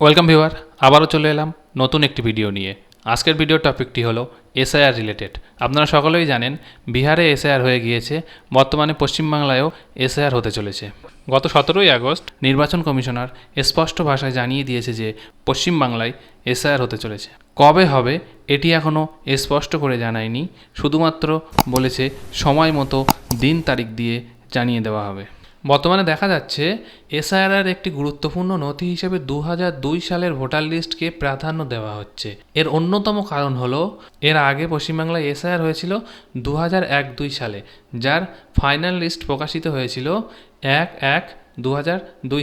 Welcome viewer আবারও চলে এলাম নতুন একটি ভিডিও নিয়ে। আজকের ভিডিও টপিকটি হলো এসআইআর রিলেটেড আপনারা সকলেই জানেন, বিহারে এসআইআর হয়ে গিয়েছে, বর্তমানে পশ্চিমবাংলায়ও এসআইআর হতে চলেছে। গত সতেরোই আগস্ট নির্বাচন কমিশনার স্পষ্ট ভাষায় জানিয়ে দিয়েছে যে পশ্চিমবাংলায় এসআইআর হতে চলেছে। কবে হবে, এটি এখনও স্পষ্ট করে জানায়নি। শুধুমাত্র বলেছে সময় মতো দিন তারিখ দিয়ে জানিয়ে দেওয়া হবে। বর্তমানে দেখা যাচ্ছে এসআইআর একটি গুরুত্বপূর্ণ নথি হিসেবে দু দুই সালের ভোটার লিস্টকে প্রাধান্য দেওয়া হচ্ছে। এর অন্যতম কারণ হল, এর আগে পশ্চিমবাংলায় এসআইআর হয়েছিল দু এক দুই সালে, যার ফাইনাল লিস্ট প্রকাশিত হয়েছিল এক এক দু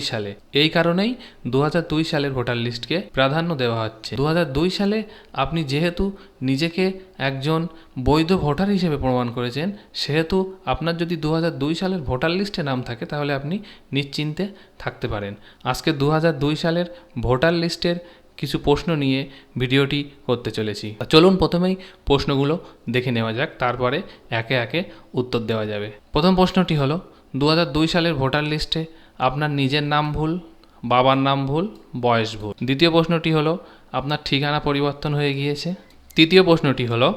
সালে। এই কারণেই দু সালের ভোটার লিস্টকে প্রাধান্য দেওয়া হচ্ছে। দু সালে আপনি যেহেতু নিজেকে একজন বৈধ ভোটার হিসেবে প্রমাণ করেছেন, সেহেতু আপনার যদি দু সালের ভোটার লিস্টে নাম থাকে, তাহলে আপনি নিশ্চিন্তে থাকতে পারেন। আজকে দু সালের ভোটার লিস্টের কিছু প্রশ্ন নিয়ে ভিডিওটি করতে চলেছি। চলুন প্রথমেই প্রশ্নগুলো দেখে নেওয়া যাক, তারপরে একে একে উত্তর দেওয়া যাবে। প্রথম প্রশ্নটি হলো দু সালের ভোটার লিস্টে আপনার নিজের নাম ভুল, বাবার নাম ভুল, বয়স ভুল। দ্বিতীয় প্রশ্নটি হলো, আপনার ঠিকানা পরিবর্তন হয়ে গিয়েছে। তৃতীয় প্রশ্নটি হলো,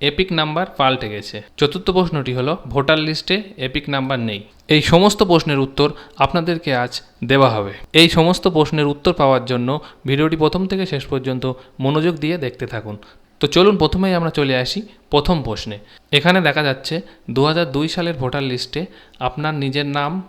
এপিক নাম্বার পাল্টে গেছে। চতুর্থ প্রশ্নটি হলো, ভোটার লিস্টে এপিক নাম্বার নেই। এই সমস্ত প্রশ্নের উত্তর আপনাদেরকে আজ দেওয়া হবে। এই সমস্ত প্রশ্নের উত্তর পাওয়ার জন্য ভিডিওটি প্রথম থেকে শেষ পর্যন্ত মনোযোগ দিয়ে দেখতে থাকুন। তো চলুন, প্রথমেই আমরা চলে আসি প্রথম প্রশ্নে। এখানে দেখা যাচ্ছে দু হাজার দুই সালের ভোটার লিস্টে আপনার নিজের নাম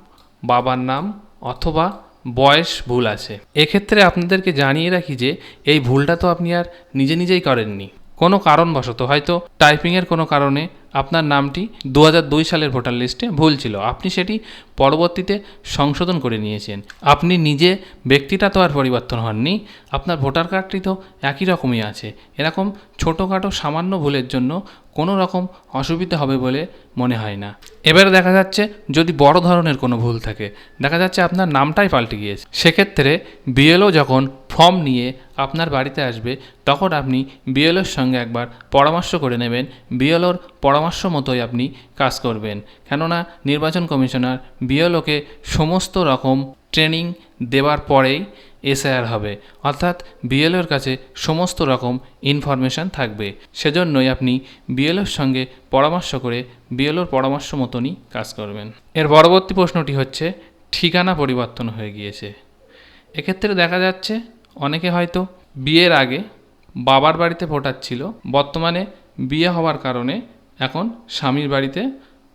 বাবার নাম অথবা বয়স ভুল আছে। এক্ষেত্রে আপনাদেরকে জানিয়ে রাখি যে, এই ভুলটা তো আপনি আর নিজে নিজেই করেননি। কোনো কারণবশত, হয়তো টাইপিংয়ের কোনো কারণে আপনার নামটি দু হাজার দুই সালের ভোটার লিস্টে ভুল ছিল। আপনি সেটি পরবর্তীতে সংশোধন করে নিয়েছেন। আপনি নিজে ব্যক্তিটা তো আর পরিবর্তন হননি। আপনার ভোটার কার্ডটি তো একই রকমই আছে। এরকম ছোটোখাটো সামান্য ভুলের জন্য কোনো রকম অসুবিধা হবে বলে মনে হয় না। এবারে দেখা যাচ্ছে যদি বড় ধরনের কোনো ভুল থাকে, দেখা যাচ্ছে আপনার নামটাই পাল্টে গিয়েছে। সেক্ষেত্রে বিএলও যখন ফর্ম নিয়ে আপনার বাড়িতে আসবে, তখন আপনি বিএলওর সঙ্গে একবার পরামর্শ করে নেবেন। বিএলওর পরামর্শ মতোই আপনি কাজ করবেন। কেননা, নির্বাচন কমিশনার বিএলওকে সমস্ত রকম ট্রেনিং দেওয়ার পরেই এসআইআর হবে। অর্থাৎ বিএলওর কাছে সমস্ত রকম ইনফরমেশান থাকবে। সেজন্যই আপনি বিএলওর সঙ্গে পরামর্শ করে বিএলওর পরামর্শ মতনই কাজ করবেন। এর পরবর্তী প্রশ্নটি হচ্ছে, ঠিকানা পরিবর্তন হয়ে গিয়েছে। এক্ষেত্রে দেখা যাচ্ছে অনেকে হয়তো বিয়ের আগে বাবার বাড়িতে ভোটার ছিল বর্তমানে বিয়ে হওয়ার কারণে এখন স্বামীর বাড়িতে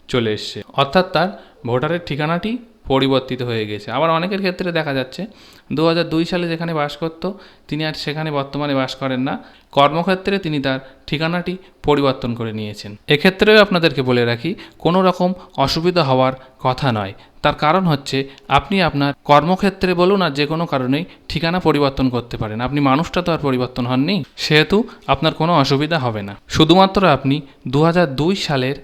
চলে এসছে। অর্থাৎ তার ভোটারের ঠিকানাটি পরিবর্তিত হয়ে গেছে। আবার অনেকের ক্ষেত্রে দেখা যাচ্ছে দু দুই সালে যেখানে বাস করত, তিনি আর সেখানে বর্তমানে বাস করেন না। কর্মক্ষেত্রে তিনি তার ঠিকানাটি পরিবর্তন করে নিয়েছেন। এক্ষেত্রেও আপনাদেরকে বলে রাখি, কোনো রকম অসুবিধা হওয়ার কথা নয়। তার কারণ হচ্ছে আপনি আপনার কর্মক্ষেত্রে বলুন আর যে কোনো কারণেই ঠিকানা পরিবর্তন করতে পারেন। আপনি মানুষটা তো আর পরিবর্তন হননি, সেহেতু আপনার কোনো অসুবিধা হবে না। শুধুমাত্র আপনি দু হাজার দুই সালের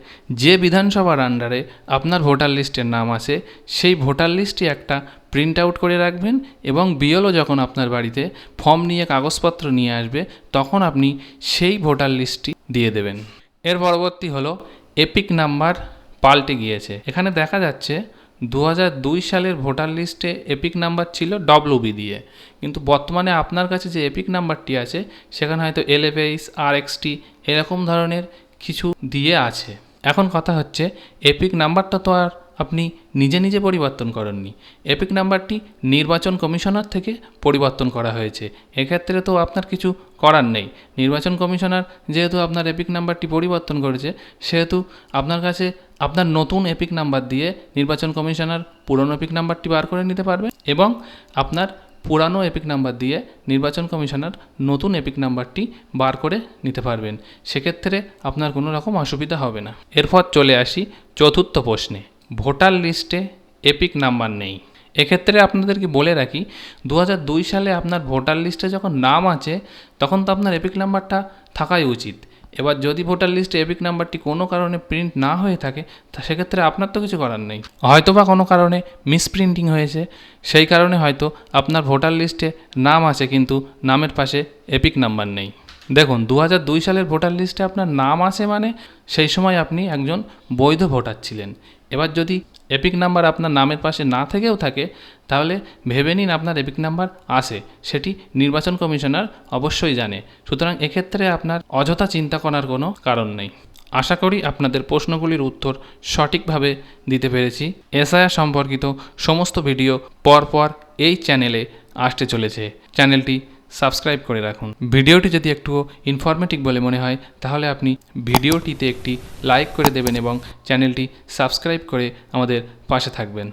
যে বিধানসভার আন্ডারে আপনার ভোটার লিস্টের নাম আছে, সেই ভোটার লিস্টটি একটা প্রিন্ট আউট করে রাখবেন এবং বিএলও যখন আপনার বাড়িতে ফর্ম নিয়ে কাগজপত্র নিয়ে আসবে, তখন আপনি সেই ভোটার লিস্টটি দিয়ে দেবেন। এর পরবর্তী হলো এপিক নাম্বার পাল্টে গিয়েছে। এখানে দেখা যাচ্ছে দু দুই সালের ভোটার লিস্টে এপিক নাম্বার ছিল ডব্লিউবি দিয়ে। কিন্তু বর্তমানে আপনার কাছে যে এপিক নাম্বারটি আছে, সেখানে হয়তো এলএফএইস আর এক্সটি এরকম ধরনের কিছু দিয়ে আছে। এখন কথা হচ্ছে, এপিক নাম্বারটা তো আর আপনি নিজে নিজে পরিবর্তন করেননি। এপিক নাম্বারটি নির্বাচন কমিশনার থেকে পরিবর্তন করা হয়েছে। এক্ষেত্রে তো আপনার কিছু করার নেই। নির্বাচন কমিশনার যেহেতু আপনার এপিক নাম্বারটি পরিবর্তন করেছে, সেহেতু আপনার কাছে আপনার নতুন এপিক নাম্বার দিয়ে নির্বাচন কমিশনার পুরনো এপিক নাম্বারটি বার করে নিতে পারবে এবং আপনার পুরানো এপিক নাম্বার দিয়ে নির্বাচন কমিশনার নতুন এপিক নাম্বারটি বার করে নিতে পারবেন। সেক্ষেত্রে আপনার কোনো রকম অসুবিধা হবে না। এরপর চলে আসি চতুর্থ প্রশ্নে। ভোটার লিস্টে এপিক নাম্বার নেই। এক্ষেত্রে আপনাদেরকে বলে রাখি দু সালে আপনার ভোটার লিস্টে যখন নাম আছে, তখন তো আপনার এপিক নাম্বারটা থাকাই উচিত। এবার যদি ভোটার লিস্টে এপিক নাম্বারটি কোনো কারণে প্রিন্ট না হয়ে থাকে, তা সেক্ষেত্রে আপনার তো কিছু করার নেই। হয়তো বা কোনো কারণে মিসপ্রিন্টিং হয়েছে, সেই কারণে হয়তো আপনার ভোটার লিস্টে নাম আছে, কিন্তু নামের পাশে এপিক নাম্বার নেই। দেখুন দু সালের ভোটার লিস্টে আপনার নাম আছে মানে সেই সময় আপনি একজন বৈধ ভোটার ছিলেন। এবার যদি এপিক নাম্বার আপনার নামের পাশে না থেকেও থাকে, তাহলে ভেবে নিন আপনার এপিক নাম্বার আছে সেটি নির্বাচন কমিশনার অবশ্যই জানে। সুতরাং এক্ষেত্রে আপনার অযথা চিন্তা করার কোনো কারণ নেই। আশা করি আপনাদের প্রশ্নগুলির উত্তর সঠিকভাবে দিতে পেরেছি। এসআইআর সম্পর্কিত সমস্ত ভিডিও পরপর এই চ্যানেলে আসতে চলেছে। চ্যানেলটি সাবস্ক্রাইব করে রাখুন। ভিডিওটি যদি একটু ইনফরমেটিভ বলে মনে হয়, তাহলে আপনি ভিডিওটিতে একটি লাইক করে দেবেন এবং চ্যানেলটি সাবস্ক্রাইব করে আমাদের পাশে থাকবেন।